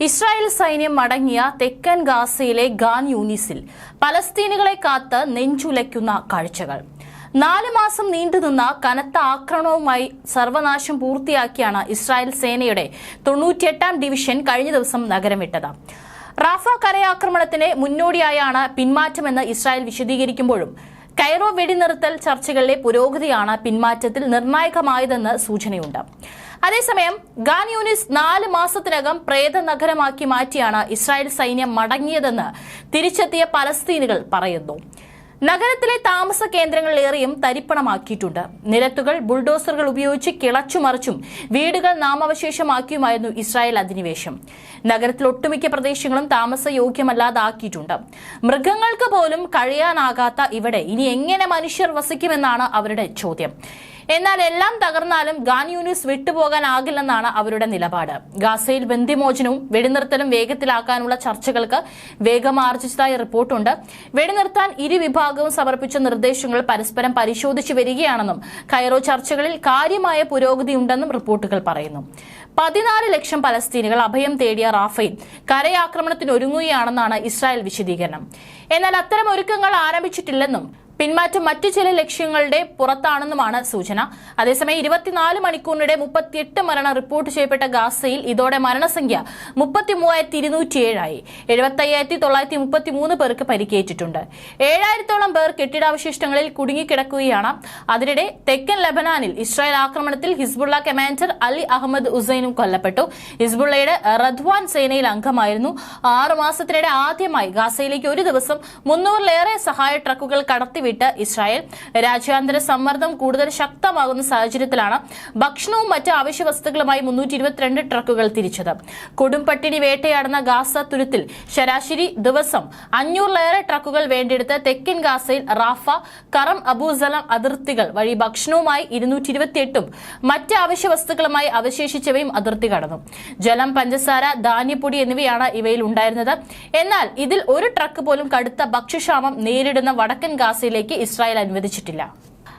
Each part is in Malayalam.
ഇസ്രായേൽ സൈന്യം മടങ്ങിയ തെക്കൻ ഗാസയിലെ ഗാൻ യൂണിസിൽ പലസ്തീനുകളെ കാത്ത് നെഞ്ചുലയ്ക്കുന്ന കാഴ്ചകൾ. നാല് മാസം നീണ്ടുനിന്ന കനത്ത ആക്രമണവുമായി സർവനാശം പൂർത്തിയാക്കിയാണ് ഇസ്രായേൽ സേനയുടെ തൊണ്ണൂറ്റിയെട്ടാം ഡിവിഷൻ കഴിഞ്ഞ ദിവസം നഗരം വിട്ടത് റാഫ കരയാക്രമണത്തിന് മുന്നോടിയായാണ് പിന്മാറ്റമെന്ന് ഇസ്രായേൽ വിശദീകരിക്കുമ്പോഴും കൈറോ വെടിനിർത്തൽ ചർച്ചകളിലെ പുരോഗതിയാണ് പിന്മാറ്റത്തിൽ നിർണായകമായതെന്ന് സൂചനയുണ്ട്. അതേസമയം ഗാൻ നാല് മാസത്തിനകം പ്രേത നഗരമാക്കി മാറ്റിയാണ് ഇസ്രായേൽ സൈന്യം മടങ്ങിയതെന്ന് തിരിച്ചെത്തിയ പലസ്തീനുകൾ പറയുന്നു. നഗരത്തിലെ താമസ കേന്ദ്രങ്ങളിലേറെയും തരിപ്പണമാക്കിയിട്ടുണ്ട്. നിരത്തുകൾ ബുൾഡോസറുകൾ ഉപയോഗിച്ച് കിളച്ചുമറിച്ചും വീടുകൾ നാമവശേഷമാക്കിയുമായിരുന്നു ഇസ്രായേൽ അധിനിവേശം. നഗരത്തിൽ ഒട്ടുമിക്ക പ്രദേശങ്ങളും താമസയോഗ്യമല്ലാതാക്കിയിട്ടുണ്ട്. മൃഗങ്ങൾക്ക് പോലും കഴിയാനാകാത്ത ഇവിടെ ഇനി എങ്ങനെ മനുഷ്യർ വസിക്കുമെന്നാണ് അവരുടെ ചോദ്യം. എന്നാൽ എല്ലാം തകർന്നാലും ഗാൻ യൂണിസ് വിട്ടുപോകാനാകില്ലെന്നാണ് അവരുടെ നിലപാട്. ഗാസയിൽ ബന്ദിമോചനവും വെടിനിർത്തലും വേഗത്തിലാക്കാനുള്ള ചർച്ചകൾക്ക് വേഗമാർജിച്ചതായി റിപ്പോർട്ടുണ്ട്. വെടിനിർത്താൻ ഇരുവിഭാഗവും സമർപ്പിച്ച നിർദ്ദേശങ്ങൾ പരസ്പരം പരിശോധിച്ചു വരികയാണെന്നും കൈറോ ചർച്ചകളിൽ കാര്യമായ പുരോഗതിയുണ്ടെന്നും റിപ്പോർട്ടുകൾ പറയുന്നു. പതിനാല് ലക്ഷം പലസ്തീനികൾ അഭയം തേടിയ റാഫേൽ കരയാക്രമണത്തിന് ഒരുങ്ങുകയാണെന്നാണ് ഇസ്രായേൽ വിശദീകരണം. എന്നാൽ അത്തരം ഒരുക്കങ്ങൾ ആരംഭിച്ചിട്ടില്ലെന്നും പിന്മാറ്റം മറ്റു ചില ലക്ഷ്യങ്ങളുടെ പുറത്താണെന്നുമാണ് സൂചന. അതേസമയം ഇരുപത്തിനാല് മണിക്കൂറിനിടെ മുപ്പത്തിയെട്ട് മരണം റിപ്പോർട്ട് ചെയ്യപ്പെട്ട ഗാസയിൽ ഇതോടെ മരണസംഖ്യ മുപ്പത്തി മൂവായിരത്തി ഇരുന്നൂറ്റിയേഴായി എഴുപത്തയ്യായിരത്തി തൊള്ളായിരത്തി മുപ്പത്തി മൂന്ന് പേർക്ക് പരിക്കേറ്റിട്ടുണ്ട്. ഏഴായിരത്തോളം പേർ കെട്ടിടാവശിഷ്ടങ്ങളിൽ കുടുങ്ങിക്കിടക്കുകയാണ്. അതിനിടെ തെക്കൻ ലബനാനിൽ ഇസ്രായേൽ ആക്രമണത്തിൽ ഹിസ്ബുള്ള കമാൻഡർ അലി അഹമ്മദ് ഉസൈനും കൊല്ലപ്പെട്ടു. ഹിസ്ബുള്ളയുടെ റദ്വാൻ സേനയിൽ അംഗമായിരുന്നു. ആറു മാസത്തിനിടെ ആദ്യമായി ഗാസയിലേക്ക് ഒരു ദിവസം മുന്നൂറിലേറെ സഹായ ട്രക്കുകൾ കടത്തിവിട്ട്. ഇസ്രായേൽ രാജ്യാന്തര സമ്മർദ്ദം കൂടുതൽ ശക്തമാകുന്ന സാഹചര്യത്തിലാണ് ഭക്ഷണവും മറ്റ് അവശ്യ വസ്തുക്കളുമായി മുന്നൂറ്റി ട്രക്കുകൾ തിരിച്ചത്. കൊടുംപട്ടിണി വേട്ടയാടുന്ന ഗാസ തുരുത്തിൽ ശരാശരി ദിവസം അഞ്ഞൂറിലേറെ ട്രക്കുകൾ വേണ്ടിയെടുത്ത് തെക്കൻ ഗാസയിൽ റാഫ കറം അബൂസലം അതിർത്തികൾ വഴി ഭക്ഷണവുമായി ഇരുന്നൂറ്റി മറ്റ് അവശ്യ വസ്തുക്കളുമായി അവശേഷിച്ചവയും അതിർത്തി കടന്നു. ജലം പഞ്ചസാര ധാന്യപ്പൊടി എന്നിവയാണ് ഇവയിൽ ഉണ്ടായിരുന്നത്. എന്നാൽ ഇതിൽ ഒരു ട്രക്ക് പോലും കടുത്ത ഭക്ഷ്യക്ഷാമം നേരിടുന്ന വടക്കൻ ഗാസയിലേക്ക് ഇസ്രായേൽ അനുവദിച്ചിട്ടില്ല.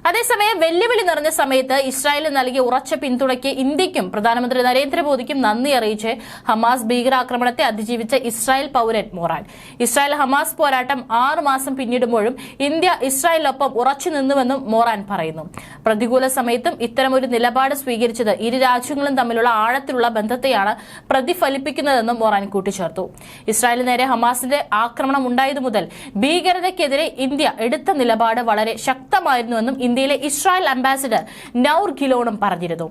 അതേസമയം വെല്ലുവിളി നിറഞ്ഞ സമയത്ത് ഇസ്രായേൽ നൽകിയ ഉറച്ച പിന്തുണയ്ക്ക് ഇന്ത്യക്കും പ്രധാനമന്ത്രി നരേന്ദ്രമോദിക്കും നന്ദി അറിയിച്ച് ഹമാസ് ഭീകരാക്രമണത്തെ അതിജീവിച്ച ഇസ്രായേൽ പൌരൻ മൊറാൻ. ഇസ്രായേൽ ഹമാസ് പോരാട്ടം ആറ് മാസം പിന്നിടുമ്പോഴും ഇന്ത്യ ഇസ്രായേലിനൊപ്പം ഉറച്ചു നിന്നുവെന്നും മൊറാൻ പറയുന്നു. പ്രതികൂല സമയത്തും ഇത്തരമൊരു നിലപാട് സ്വീകരിച്ചത് ഇരു രാജ്യങ്ങളും തമ്മിലുള്ള ആഴത്തിലുള്ള ബന്ധത്തെയാണ് പ്രതിഫലിപ്പിക്കുന്നതെന്നും മൊറാൻ കൂട്ടിച്ചേർത്തു. ഇസ്രായേലിന് നേരെ ഹമാസിന്റെ ആക്രമണം ഉണ്ടായതു മുതൽ ഭീകരതയ്ക്കെതിരെ ഇന്ത്യ എടുത്ത നിലപാട് വളരെ ശക്തമായിരുന്നുവെന്നും ഇന്ത്യയിലെ ഇസ്രായേൽ അംബാസിഡർ നൌർ ഗിലോണും പറഞ്ഞിരുന്നു.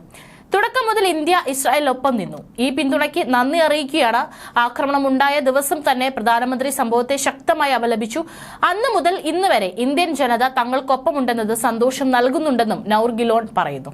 തുടക്കം മുതൽ ഇന്ത്യ ഇസ്രായേലിനൊപ്പം നിന്നു. ഈ പിന്തുണയ്ക്ക് നന്ദി അറിയിക്കുകയാണ്. ആക്രമണം ഉണ്ടായ ദിവസം തന്നെ പ്രധാനമന്ത്രി സംഭവത്തെ ശക്തമായി അപലപിച്ചു. അന്ന് മുതൽ ഇന്ന് വരെ ഇന്ത്യൻ ജനത തങ്ങൾക്കൊപ്പമുണ്ടെന്നത് സന്തോഷം നൽകുന്നുണ്ടെന്നും നൌർ ഗിലോൺ പറയുന്നു.